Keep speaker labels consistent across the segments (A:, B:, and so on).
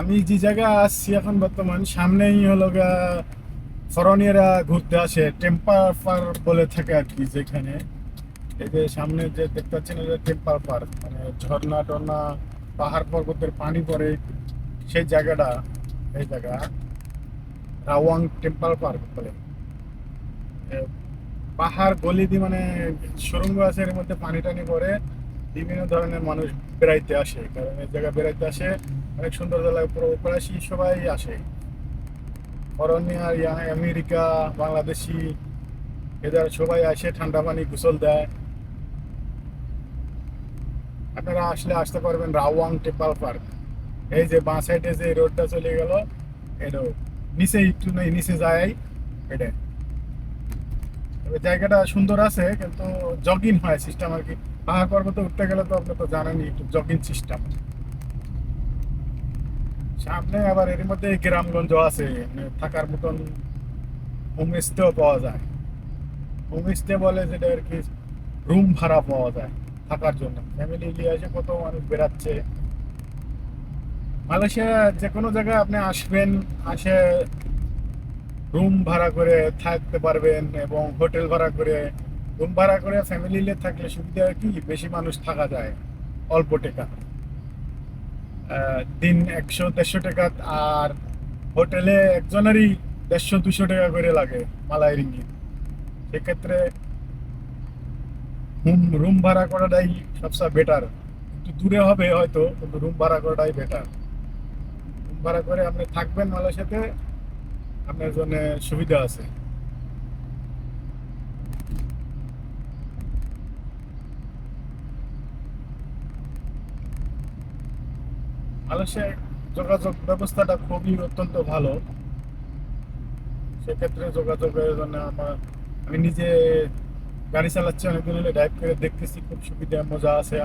A: আমি যে জায়গা আসছি এখন বর্তমান, সামনেই হলো গা ফরনিয়ারা ঘুরতে আসে, টেম্পার পার্ক বলে থাকে আর কি যেখানে। এই যে সামনে যে দেখতে পাচ্ছেন এটা টেম্পার পার্ক মানে ঝর্ণা টর্না পাহাড় পর্বতের পানি পড়ে, সেই জায়গাটা, এই জায়গা, রাওয়াং টেম্পাল পার্ক বলে। পাহাড়, গলি দিয়ে মানে সুরঙ্গ আছে, এর মধ্যে পানি টানি পড়ে, বিভিন্ন ধরনের মানুষ বেড়াইতে আসে, কারণ এই জায়গা বেড়াইতে আসে। অনেক সুন্দর জায়গা, পুরো প্রবাসী সবাই আসে। অরণ্যার আমেরিকা, বাংলাদেশি, এদের সবাই আসে, ঠান্ডা পানি গোসল দেয়। আপনারা আসলে আসতে পারবেন রাওয়াং টেম্পাল পার্ক। এই যে বাঁ সাইডে যে রোডটা চলে গেল রোড। নিচে একটু নেই, নিচে যায় এটা তবে জায়গাটা সুন্দর আছে, কিন্তু জগিং হয় সিস্টেম আর কি। পাহাড় পর্বতে উঠতে গেলে তো আপনি তো জানেনই, একটু জগিং সিস্টেম সামনে আবার এর মধ্যে গ্রামগঞ্জ আছে মানে থাকার মতন হোমস্টেও পাওয়া যায়। হোমস্টে বলে যেটা আর কি, রুম ভাড়া পাওয়া যায় থাকার জন্য। ফ্যামিলি নিয়ে এসে কত মানুষ বেড়াচ্ছে। মালয়েশিয়া যে কোনো জায়গায় আপনি আসবেন, আসে রুম ভাড়া করে থাকতে পারবেন এবং হোটেল ভাড়া করে, রুম ভাড়া করে ফ্যামিলি নিয়ে থাকলে সুবিধা কি, বেশি মানুষ থাকা যায়, অল্প টাকা। দিন একশো, দেড়শো টাকা আর হোটেলে একজনেরই দেড়শো, দুশো টাকা করে লাগে মালাই রিঙ্গিত সেক্ষেত্রে রুম রুম ভাড়া করাটাই সবচেয়ে বেটার একটু দূরে হবে হয়তো, কিন্তু রুম ভাড়া করাটাই বেটার রুম ভাড়া করে আপনি থাকবেন মালয়েশিয়াতে আপনার জন্য সুবিধা আছে। মালয়েশিয়ায় যোগাযোগ ব্যবস্থাটা খুবই অত্যন্ত ভালো। সেক্ষেত্রে যোগাযোগের জন্য আমার আমি নিজে গাড়ি চালাচ্ছি, অনেকদিন হলে ড্রাইভ করে দেখতেছি, খুব সুবিধা, মজা আছে,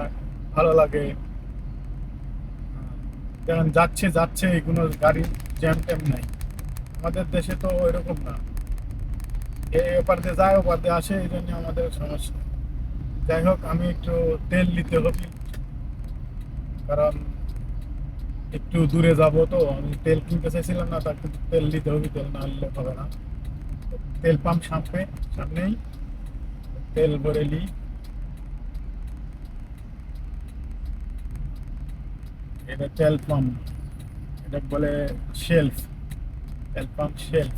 A: ভালো লাগে। যেমন যাচ্ছে যাচ্ছে কোনো গাড়ি জ্যাম ট্যাম নাই। আমাদের দেশে তো এরকম না। এ এপার দিয়ে যায়, ওপার দিয়ে আসে, এই জন্য আমাদের সমস্যা। যাই হোক, আমি একটু তেল নিতে হবে। কারণ একটু দূরে যাব তো, আমি তেল কিনতে চাইছিলাম না, তার কিন্তু তেল নিতে হবে, তেল না নিলে হবে না। তেল পাম্প সামনে, সামনেই। তেল ভরে লি এটা তেল পাম্প। এটা বলে শেলফ। তেল পাম্প শেলফ।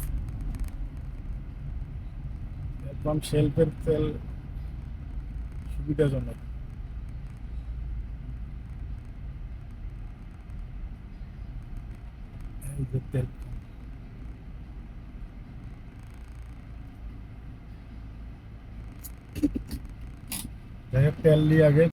A: তেল পাম্প শেলফের তেল সুবিধাজনক। যে তেল যাই হোক তেল নিয়ে আগে